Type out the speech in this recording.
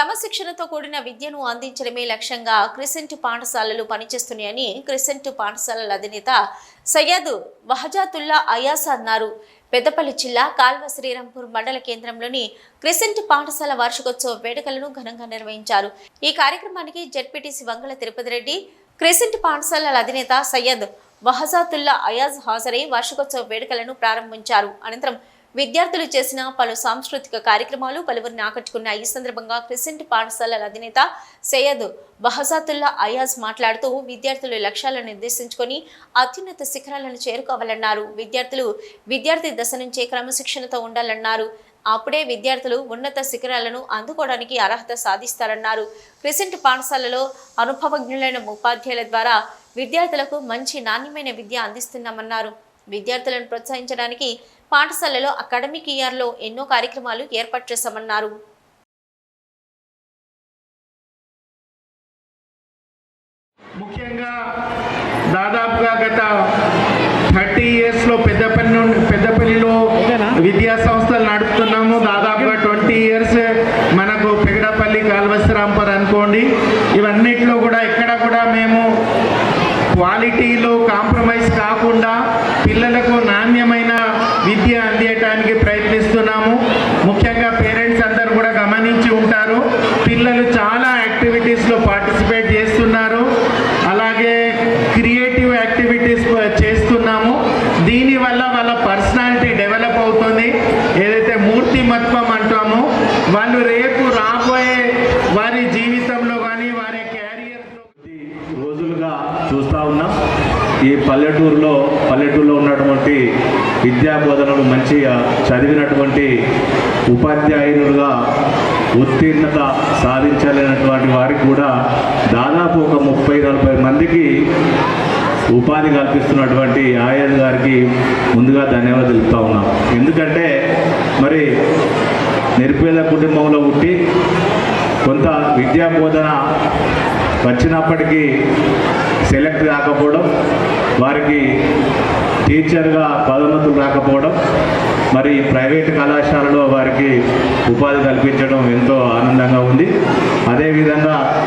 క్రమశిక్షణతో కూడిన విద్యను అందించడమే లక్ష్యంగా క్రిసెంట్ పాఠశాలలు పనిచేస్తున్నాయని క్రిసెంట్ పాఠశాలల అధినేత సయ్యద్ వహజాతుల్లా అయాస్ అన్నారు. పెద్దపల్లి జిల్లా కాల్వ శ్రీరాంపూర్ మండల కేంద్రంలోని క్రిసెంట్ పాఠశాల వార్షికోత్సవ వేడుకలను ఘనంగా నిర్వహించారు. ఈ కార్యక్రమానికి జడ్పీటీసీ వంగల తిరుపతి రెడ్డి క్రిసెంట్ పాఠశాలల అధినేత సయ్యద్ వహజాతుల్లా అయాజ్ హాజరై వార్షికోత్సవ వేడుకలను ప్రారంభించారు. అనంతరం విద్యార్థులు చేసిన పలు సాంస్కృతిక కార్యక్రమాలు పలువురిని ఆకట్టుకున్న ఈ సందర్భంగా క్రిసెంట్ పాఠశాలల అధినేత సయ్యద్ బహజాతుల్లా అయాజ్ మాట్లాడుతూ విద్యార్థులు లక్ష్యాలను నిర్దేశించుకొని అత్యున్నత శిఖరాలను చేరుకోవాలన్నారు. విద్యార్థులు విద్యార్థి దశ నుంచే క్రమశిక్షణతో ఉండాలన్నారు. అప్పుడే విద్యార్థులు ఉన్నత శిఖరాలను అందుకోవడానికి అర్హత సాధిస్తారన్నారు. క్రిసెంట్ పాఠశాలలో అనుభవజ్ఞులైన ఉపాధ్యాయుల ద్వారా విద్యార్థులకు మంచి నాణ్యమైన విద్య అందిస్తున్నామన్నారు. విద్యార్థులను ప్రోత్సహించడానికి పాఠశాలలో అకాడమిక్ ఇయర్లో ఎన్నో కార్యక్రమాలు ఏర్పాటు చేశామన్నారు. ముఖ్యంగా దాదాపుగా గత థర్టీ ఇయర్స్లో పెద్దపల్లి నుండి పెద్దపల్లిలో విద్యా సంస్థలు నడుపుతున్నాము. దాదాపుగా ట్వంటీ ఇయర్స్ మనకు పెగడపల్లి కాల్వశ్రాంపర్ అనుకోండి. ఇవన్నిట్లో కూడా ఎక్కడ కూడా మేము క్వాలిటీలో కాంప్రమైజ్ కాకుండా చూస్తూ ఉన్నాం. ఈ పల్లెటూరులో పల్లెటూరులో ఉన్నటువంటి విద్యా బోధనలు మంచిగా చదివినటువంటి ఉపాధ్యాయులుగా ఉత్తీర్ణత సాధించలేనటువంటి వారికి కూడా దాదాపు ఒక ముప్పై నలభై మందికి ఉపాధి కల్పిస్తున్నటువంటి ఆయాద్ గారికి ముందుగా ధన్యవాదాలు తెలుపుతా ఉన్నాం. ఎందుకంటే మరి నిరుపేద కుటుంబంలో పుట్టి కొంత విద్యా బోధన వచ్చినప్పటికీ సెలెక్ట్ కాకపోవడం వారికి టీచర్గా పదోన్నతులు రాకపోవడం మరి ప్రైవేట్ కళాశాలలో వారికి ఉపాధి కల్పించడం ఎంతో ఆనందంగా ఉంది. అదేవిధంగా